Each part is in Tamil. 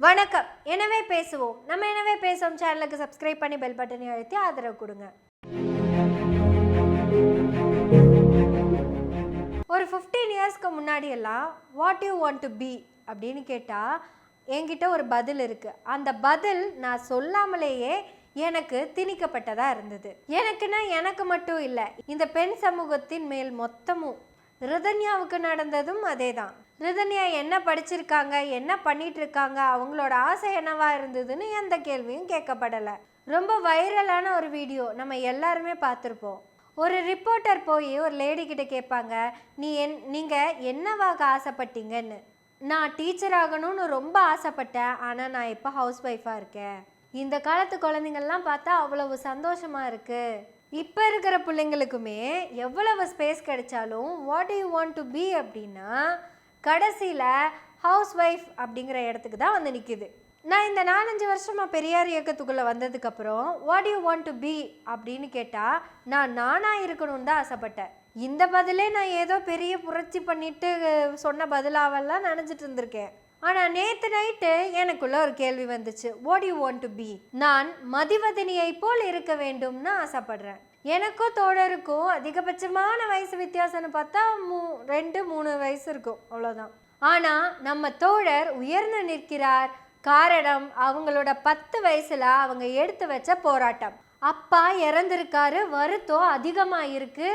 வணக்கம். எனவே பேசுவோம். நம்ம எனவே பேசுவோம். சேனலுக்கு சப்ஸ்கிரைப் பண்ணி பெல் பட்டனை அழுத்தி ஆதரவு கொடுங்க. ஒரு ஃபிஃப்டீன் இயர்ஸ்க்கு முன்னாடி எல்லாம் what you want to be அப்படின்னு கேட்டால் என்கிட்ட ஒரு பதில் இருக்குது அந்த பதில் நான் சொல்லாமலேயே எனக்கு திணிக்கப்பட்டதாக இருந்தது. எனக்குன்னா எனக்கு மட்டும் இல்லை இந்த பெண் சமூகத்தின் மேல் மொத்தமும். ரிதன்யாவுக்கு நடந்ததும் அதே தான் ரிதன்யா என்ன படிச்சிருக்காங்க என்ன பண்ணிட்டு இருக்காங்க அவங்களோட ஆசை என்னவா இருந்ததுன்னு எந்த கேள்வியும் கேட்கப்படலை. ரொம்ப வைரலான ஒரு வீடியோ. நம்ம எல்லாருமே பார்த்துருப்போம். ஒரு ரிப்போர்ட்டர் போய் ஒரு லேடி கிட்ட கேட்பாங்க நீ என் நீங்கள் என்னவாக ஆசைப்பட்டீங்கன்னு? நான் டீச்சர் ஆகணும்னு ரொம்ப ஆசைப்பட்டேன். ஆனால் நான் இப்போ ஹவுஸ் ஒய்ஃபாக இருக்கேன். இந்த காலத்து குழந்தைங்கள்லாம் பார்த்தா அவ்வளவு சந்தோஷமாக இருக்குது இப்போ இருக்கிற பிள்ளைங்களுக்குமே எவ்வளவு ஸ்பேஸ் கிடைச்சாலும் what you want to be அப்படின்னா கடைசியில் ஹவுஸ் ஒய்ஃப் அப்படிங்கிற இடத்துக்கு தான் வந்து நிற்கிது நான் இந்த நாலஞ்சு வருஷமாக பெரியார் இயக்கத்துக்குள்ளே வந்ததுக்கப்புறம் what you want to be அப்படின்னு கேட்டால் நான் நானாக இருக்கணும்னு தான் ஆசைப்பட்டேன். இந்த பதிலே நான் ஏதோ பெரிய புரட்சி பண்ணிட்டு சொன்ன பதிலாவெல்லாம் நினச்சிட்டு இருந்திருக்கேன். ஆனால் நேற்று நைட்டு எனக்குள்ள ஒரு கேள்வி வந்துச்சு. What you want to be நான் மதிவதனியை போல் இருக்க வேண்டும்னு ஆசைப்படுறேன். எனக்கும் தோழருக்கும் அதிகபட்சமான வயசு வித்தியாசம்னு பார்த்தா மூ ரெண்டு மூணு வயசு இருக்கும். அவ்வளோதான் ஆனால் நம்ம தோழர் உயர்ந்து நிற்கிறார். காரணம் அவங்களோட பத்து வயசில் அவங்க எடுத்து வச்ச போராட்டம். அப்பா இறந்திருக்காரு. வருத்தம் அதிகமாக இருக்கு.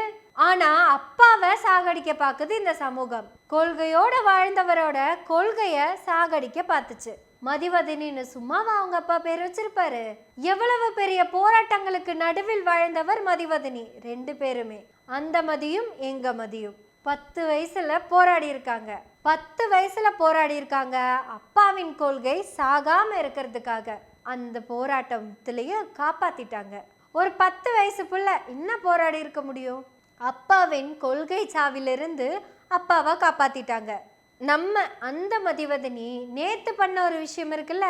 ஆனால் அப்பாவை சாகடிக்க பார்க்குது இந்த சமூகம். கொள்கையோட வாழ்ந்தவரோட கொள்கையை சாகடிக்க பார்த்துச்சு. மதிவதனின்னு சும்மாவா அவங்க அப்பா பேர் வச்சிருப்பாரு? எவ்வளவு பெரிய போராட்டங்களுக்கு நடுவில் வாழ்ந்தவர் மதிவதனி? ரெண்டு பேருமே. அந்த மதியும் எங்க மதியும். பத்து வயசுல போராடி இருக்காங்க. பத்து வயசுல போராடி இருக்காங்க. அப்பாவின் கொள்கை சாகாம இருக்கிறதுக்காக. அந்த போராட்டத்திலேயே காப்பாத்திட்டாங்க. ஒரு பத்து வயசு புள்ள என்ன போராடி இருக்க முடியும்? அப்பாவின் கொள்கை சாவிலிருந்து அப்பாவை காப்பாத்திட்டாங்க. நம்ம அந்த மதிவதனி நேற்று பண்ண ஒரு விஷயம் இருக்குல்ல?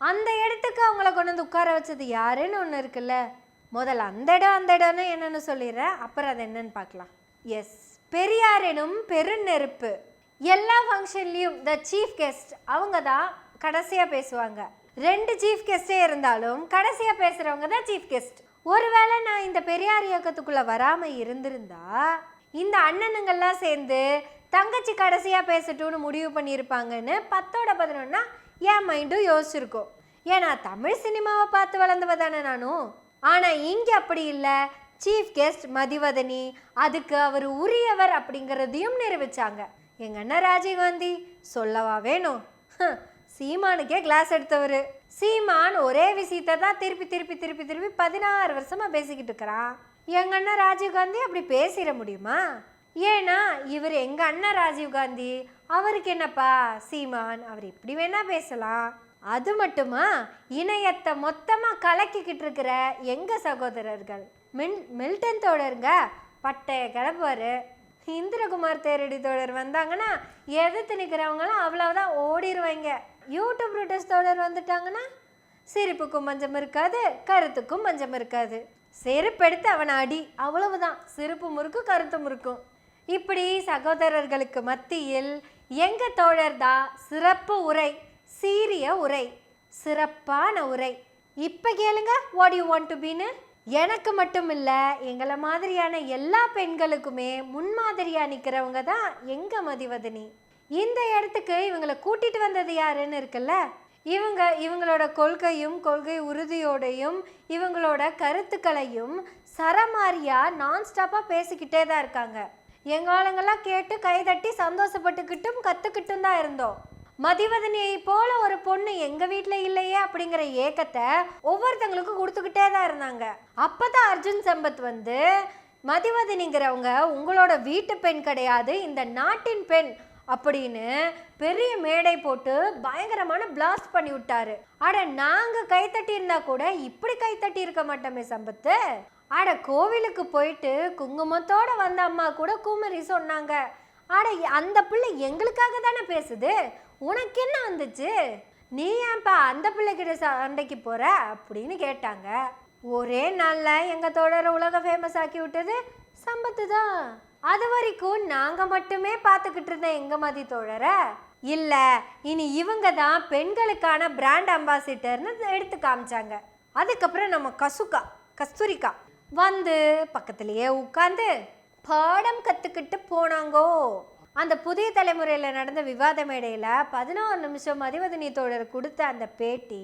அந்த இடத்துக்கு அவங்கள கொண்டு வந்து உட்கார வச்சது யாருன்னு ஒன்று இருக்குல்ல? முதல்ல அந்த இடம் அந்த இடம்னு என்னன்னு சொல்லிடுறேன் அப்புறம் அது என்னன்னு பார்க்கலாம். எஸ் பெரியார் எனும் பெருநெருப்பு. எல்லா ஃபங்க்ஷன்லேயும் த சீஃப் கெஸ்ட் அவங்க தான் கடைசியாக பேசுவாங்க. ரெண்டு சீஃப் கெஸ்டே இருந்தாலும் கடைசியாக பேசுகிறவங்க தான் சீஃப் கெஸ்ட் ஒருவேளை நான் இந்த பெரியார் இயக்கத்துக்குள்ளே வராமல் இருந்திருந்தா இந்த அண்ணனுங்கள்லாம் சேர்ந்து தங்கச்சி கடைசியாக பேசட்டும்னு முடிவு பண்ணியிருப்பாங்கன்னு பத்தோட பதினொன்னா என் மைண்டும் யோசிச்சிருக்கோம். ஏன்னா தமிழ் சினிமாவை பார்த்து வளர்ந்தவ தானே நானும் ஆனால் இங்கே அப்படி இல்லை. சீஃப் கெஸ்ட் மதிவதனி அதுக்கு அவர் உரியவர் அப்படிங்கிறதையும் நிரூபிச்சாங்க. எங்கள் அண்ணன் ராஜீவ்காந்தி சொல்லவா வேணும்? சீமானுக்கே கிளாஸ் எடுத்தவர். சீமான் ஒரே விஷயத்தை தான் திருப்பி திருப்பி திருப்பி திருப்பி பதினாறு வருஷமாக பேசிக்கிட்டு இருக்கிறான். எங்கள் அண்ணன் ராஜீவ்காந்தி அப்படி பேசிட முடியுமா? ஏன்னா இவர் எங்கள் அண்ணன் ராஜீவ்காந்தி அவருக்கு என்னப்பா சீமான் அவர் இப்படி வேணா பேசலாம். அது மட்டுமா? இணையத்தை மொத்தமாக கலக்கிக்கிட்டு இருக்கிற எங்கள் சகோதரர்கள்? மின் மில்டன் தோழருங்க? பட்டைய கிளப்புவாரு. இந்திரகுமார் தேரடி தோழர் வந்தாங்கன்னா எதிர்த்து நிற்கிறவங்களாம் அவ்வளோதான் ஓடிடுவாங்க யூடியூப் ரூட்டர்ஸ் தோழர் வந்துட்டாங்கன்னா சிரிப்புக்கும் மஞ்சம் இருக்காது கருத்துக்கும் மஞ்சம் இருக்காது. செருப்பெடுத்து அவனை அடி. அவ்வளவுதான். சிரிப்பு முறுக்கும் கருத்து முறுக்கும். இப்படி சகோதரர்களுக்கு மத்தியில் எங்க தோழர்தா? சிறப்பு உரை சீரிய உரை சிறப்பான உரை. இப்போ கேளுங்க வாட் யூ வாண்ட் டு பீன்னு எனக்கு மட்டும் இல்லை எங்களை மாதிரியான எல்லா பெண்களுக்குமே முன்மாதிரியா நிற்கிறவங்க தான் எங்க மதிவதனி? இந்த இடத்துக்கு இவங்களை கூட்டிட்டு வந்தது யாருன்னு இருக்குல்ல? இவங்க இவங்களோட கொள்கையும் கொள்கை உறுதியோடையும் இவங்களோட கருத்துக்களையும் சரமாரியா நான் ஸ்டாப்பாக பேசிக்கிட்டே தான் இருக்காங்க. எங்க கேட்டு கைதட்டி சந்தோஷப்பட்டுக்கிட்டும் கற்றுக்கிட்டும் தான் இருந்தோம். மதிவதனியை போல ஒரு பொண்ணு எங்க வீட்டில் இல்லையே அப்படிங்கிற ஏக்கத்தை ஒவ்வொருத்தங்களுக்கும் கொடுத்துக்கிட்டே தான் இருந்தாங்க. அப்பதான் அர்ஜுன் சம்பத் வந்து மதிவதனிங்கிறவங்க உங்களோட வீட்டு பெண் கிடையாது இந்த நாட்டின் பெண் அப்படின்னு பெரிய மேடை போட்டு பயங்கரமான பிளாஸ்ட் பண்ணி விட்டாரு அட நாங்க கைத்தட்டி இருந்தா கூட இப்படி கைத்தட்டி இருக்க மாட்டோமே சம்பத்து. அட கோவிலுக்கு போயிட்டு குங்குமத்தோட வந்த அம்மா கூட குமரி சொன்னாங்க. அட அந்த பிள்ளை எங்களுக்காக தானே பேசுது? உனக்கு என்ன வந்துச்சு? நீ ஏன்பா அந்த பிள்ளைகிட்ட சண்டைக்கு போற? அப்படின்னு கேட்டாங்க. ஒரே நாளில் எங்கள் தோழரை உலக ஃபேமஸ் ஆக்கி விட்டது சம்பத்து தான். அது வரைக்கும் நாங்கள் மட்டுமே பார்த்துக்கிட்டு இருந்தோம் எங்கள் மதி தோழரை? இல்லை இனி இவங்க தான் பெண்களுக்கான பிராண்ட் அம்பாசிடர்னு எடுத்து காமிச்சாங்க. அதுக்கப்புறம் நம்ம கசுக்கா கஸ்தூரிக்கா வந்து பக்கத்திலேயே உட்காந்து பாடம் கத்துக்கிட்டு போனாங்கோ. அந்த புதிய தலைமுறையில் நடந்த விவாத மேடையில் பதினோரு நிமிஷம் மதிவதனி தோழர் கொடுத்த அந்த பேட்டி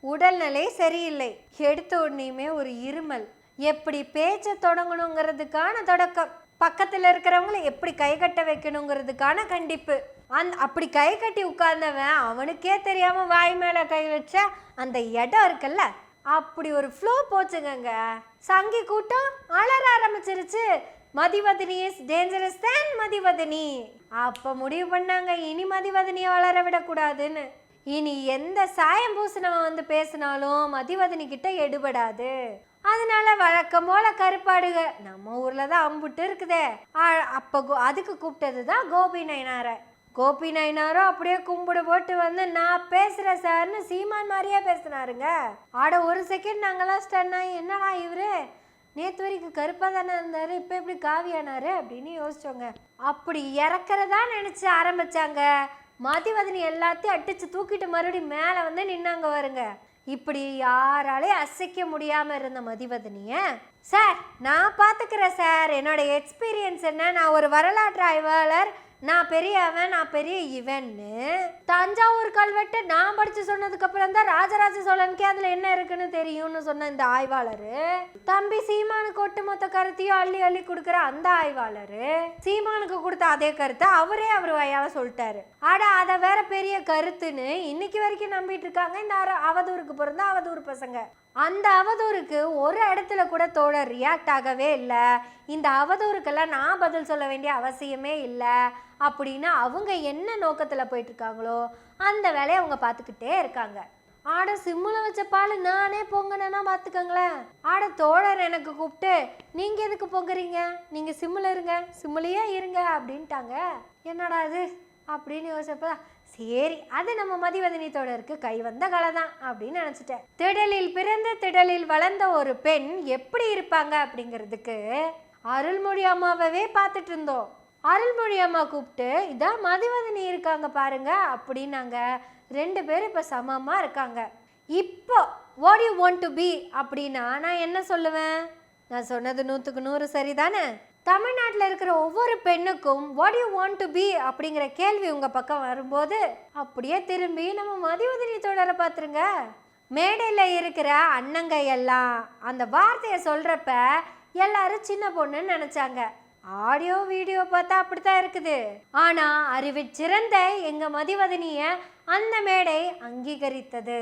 உடல்நிலை சரியில்லை. எடுத்த உடனேயுமே ஒரு இருமல். எப்படி பேச்சை தொடங்கணுங்கிறதுக்கான தொடக்கம். பக்கத்தில் இருக்கிறவங்கள எப்படி கை கட்ட வைக்கணுங்கிறதுக்கான கண்டிப்பு. அந் அப்படி கை கட்டி உட்கார்ந்தவன் அவனுக்கே தெரியாமல் வாய் மேலே கை வச்ச அந்த இடம் இருக்குல்ல அப்படி ஒரு ஃப்ளோ போச்சுங்கங்க. சங்கி கூட்டம் அலற ஆரம்பிச்சிருச்சு. Mathivathani is dangerous than Mathivathani. அப்போ முடிவு பண்ணாங்க இனி மதிவதனியை வளர விடக்கூடாதுன்னு. இனி எந்த சாயம் பூசினவன் வந்து பேசினாலும் மதிவதனி கிட்ட எடுபடாது. அதனால வழக்கம் போல கருப்பாடுக. நம்ம ஊர்ல தான் அம்புட்டு இருக்குதே. ஆ- அப்ப அதுக்கு கூப்பிட்டது தான் கோபி நயனார. கோபி நயனாரும் அப்படியே கும்பிடு போட்டு வந்து நான் பேசுகிறேன் சார்னு சீமான் மாதிரியே பேசினாருங்க. ஆட ஒரு செகண்ட் நாங்களாம் ஸ்டன் ஆகி என்னடா இவரு? நேற்று வரைக்கும் கருப்பாக தானே இருந்தார் இப்போ எப்படி காவியானாரு? அப்படின்னு யோசிச்சோங்க. அப்படி இறக்குறதா நினச்சி ஆரம்பிச்சாங்க. மதிவதனி எல்லாத்தையும் அடித்து தூக்கிட்டு மறுபடியும் மேலே வந்து நின்னாங்க வருங்க இப்படி யாராலையும் அசைக்க முடியாமல் இருந்த மதிவதனியை சார் நான் பார்த்துக்கிறேன் சார். என்னோட எக்ஸ்பீரியன்ஸ் என்ன? நான் ஒரு வரலாற்று ஆய்வாளர். நான் பெரியவன் நான் பெரிய இவன்னு தஞ்சாவூர் கல்வெட்டு நான் படிச்சு சொன்னதுக்கு அப்புறம் தான் ராஜராஜ சோழனுக்கே அதுல என்ன இருக்குன்னு தெரியும்னு சொன்ன இந்த ஆய்வாளர். தம்பி சீமானுக்கு ஒட்டுமொத்த கருத்தையும் அள்ளி அள்ளி கொடுக்குற அந்த ஆய்வாளர். சீமானுக்கு கொடுத்த அதே கருத்தை அவரே அவர் வயால சொல்லிட்டாரு. ஆட அதை வேற பெரிய கருத்துன்னு இன்னைக்கு வரைக்கும் நம்பிட்டு இருக்காங்க. இந்த அவதூறுக்கு பிறந்த அவதூறு பசங்க. அந்த அவதூறுக்கு ஒரு இடத்துல கூட தோழர் ரியாக்ட் ஆகவே இல்லை. இந்த அவதூறுக்கெல்லாம் நான் பதில் சொல்ல வேண்டிய அவசியமே இல்லை. அப்படின்னு அவங்க என்ன நோக்கத்தில் போயிட்டுருக்காங்களோ அந்த வேலையை அவங்க பார்த்துக்கிட்டே இருக்காங்க. ஆட சிம்மில் வச்ச பால் நானே பொங்கினேன்னா பார்த்துக்கோங்களேன். ஆட தோழர் எனக்கு கூப்பிட்டு நீங்கள் எதுக்கு பொங்குறீங்க? நீங்கள் சிம்மில் இருங்க சிம்மிலேயே இருங்க அப்படின்ட்டாங்க. என்னடா இது? அப்படின்னு யோசிச்சப்ப சரி அது நம்ம மதிவதனி தோழருக்கு கை வந்த கலை தான் அப்படின்னு நினச்சிட்டேன். திடலில் பிறந்த திடலில் வளர்ந்த ஒரு பெண் எப்படி இருப்பாங்க அப்படிங்கிறதுக்கு அருள்மொழி அம்மாவே பார்த்துட்டு இருந்தோம். அருள்மொழி அம்மா கூப்பிட்டு இதான் மதிவதனி இருக்காங்க பாருங்க அப்படின்னாங்க. ரெண்டு பேரும் இப்போ சமமாக இருக்காங்க. இப்போ what you want to be அப்படின்னா நான் என்ன சொல்லுவேன்? நான் சொன்னது நூற்றுக்கு நூறு சரிதானே? தமிழ்நாட்டில் இருக்கிற ஒவ்வொரு பெண்ணுக்கும் what you want to be அப்படிங்கிற கேள்வி உங்கள் பக்கம் வரும்போது அப்படியே திரும்பி நம்ம மதிவதனி தொடர பார்த்துருங்க. மேடையில் இருக்கிற அண்ணங்க எல்லாம் அந்த வார்த்தையை சொல்கிறப்ப எல்லாரும் சின்ன பொண்ணுன்னு நினச்சாங்க. ஆடியோ வீடியோ பார்த்தா அப்படித்தான் இருக்குது. ஆனா அறிவிச்சிறந்த எங்க மதிவதனிய அந்த மேடை அங்கீகரித்தது.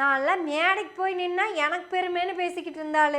நான்லாம் மேடைக்கு போய் நின்னா எனக்கு பெருமைன்னு பேசிக்கிட்டு இருந்தாள்.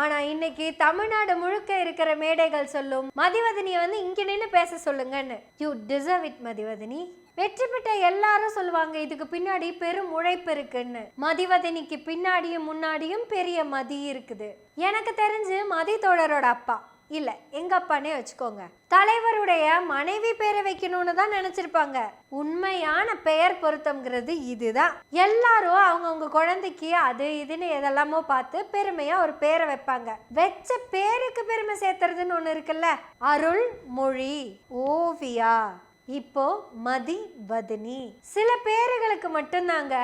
ஆனா இன்னைக்கு தமிழ்நாடு முழுக்க இருக்கிற மேடைகள் சொல்லும் மதிவதனியை வந்து இங்க நின்று பேச சொல்லுங்கன்னு. You deserve it Mathivathani. வெற்றி பெற்ற எல்லாரும் சொல்லுவாங்க இதுக்கு பின்னாடி பெரும் உழைப்பு இருக்குன்னு. மதிவதனிக்கு பின்னாடியும் முன்னாடியும் பெரிய மதி இருக்குது. எனக்கு தெரிஞ்சு மதி தோழரோட அப்பா. இல்லை எங்கள் அப்பானே வச்சுக்கோங்க. தலைவருடைய மனைவி பேரை வைக்கணும்னு தான் நினச்சிருப்பாங்க. உண்மையான பெயர் பொருத்தம்ங்கிறது இதுதான். எல்லாரும் அவங்கவுங்க குழந்தைக்கு அது இதுன்னு எதெல்லாமோ பார்த்து பெருமையாக ஒரு பேரை வைப்பாங்க. வச்ச பேருக்கு பெருமை சேர்த்துறதுன்னு ஒன்று இருக்குல்ல? அருள் மொழி ஓவியா. இப்போ மதி வதினி. சில பேர்களுக்கு மட்டும்தாங்க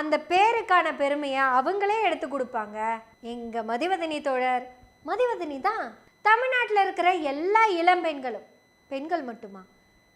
அந்த பேருக்கான பெருமையை அவங்களே எடுத்து கொடுப்பாங்க. எங்க மதிவதனி தோழர். மதிவதனி தான். தமிழ்நாட்டில் இருக்கிற எல்லா இளம்பெண்களும் பெண்கள் மட்டுமா?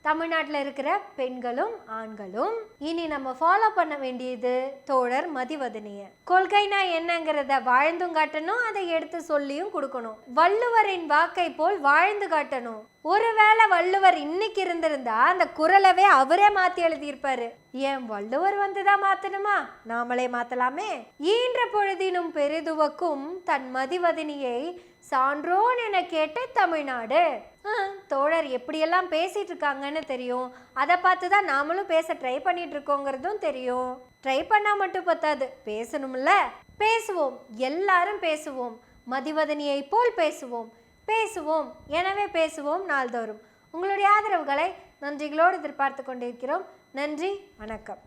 தமிழ்நாட்டில் இருக்கிற பெண்களும் ஆண்களும் இனி நம்ம ஃபாலோ பண்ண வேண்டியது தோழர் மதிவதனிய. கொள்கைனா என்னங்கிறத வாழ்ந்தும் காட்டணும் அதை எடுத்து சொல்லியும் கொடுக்கணும். வள்ளுவரின் வாக்கை போல் வாழ்ந்து காட்டணும். ஒருவேளை வள்ளுவர் இன்னைக்கு இருந்திருந்தா அந்த குரலவே அவரே மாத்தி எழுதியிருப்பாரு. ஏன் வள்ளுவர் வந்துதான் மாத்தணுமா? நாமளே மாத்தலாமே. ஈன்ற பொழுதினும் பெரிதுவக்கும் தன் மதிவதனியை சான்றோன் என கேட்ட தமிழ்நாடு. ஆ, தோழர் எப்படியெல்லாம் பேசிட்டு இருக்காங்கன்னு தெரியும். அதை பார்த்து தான் நாமளும் பேச ட்ரை பண்ணிட்டு இருக்கோங்கிறதும் தெரியும். ட்ரை பண்ணால் மட்டும் பத்தாது. பேசணும்ல. பேசுவோம். எல்லாரும் பேசுவோம். மதிவதனியை போல் பேசுவோம். பேசுவோம். எனவே பேசுவோம் நாள்தோறும். உங்களுடைய ஆதரவுகளை நன்றிகளோடு எதிர்பார்த்து கொண்டிருக்கிறோம். நன்றி. வணக்கம்.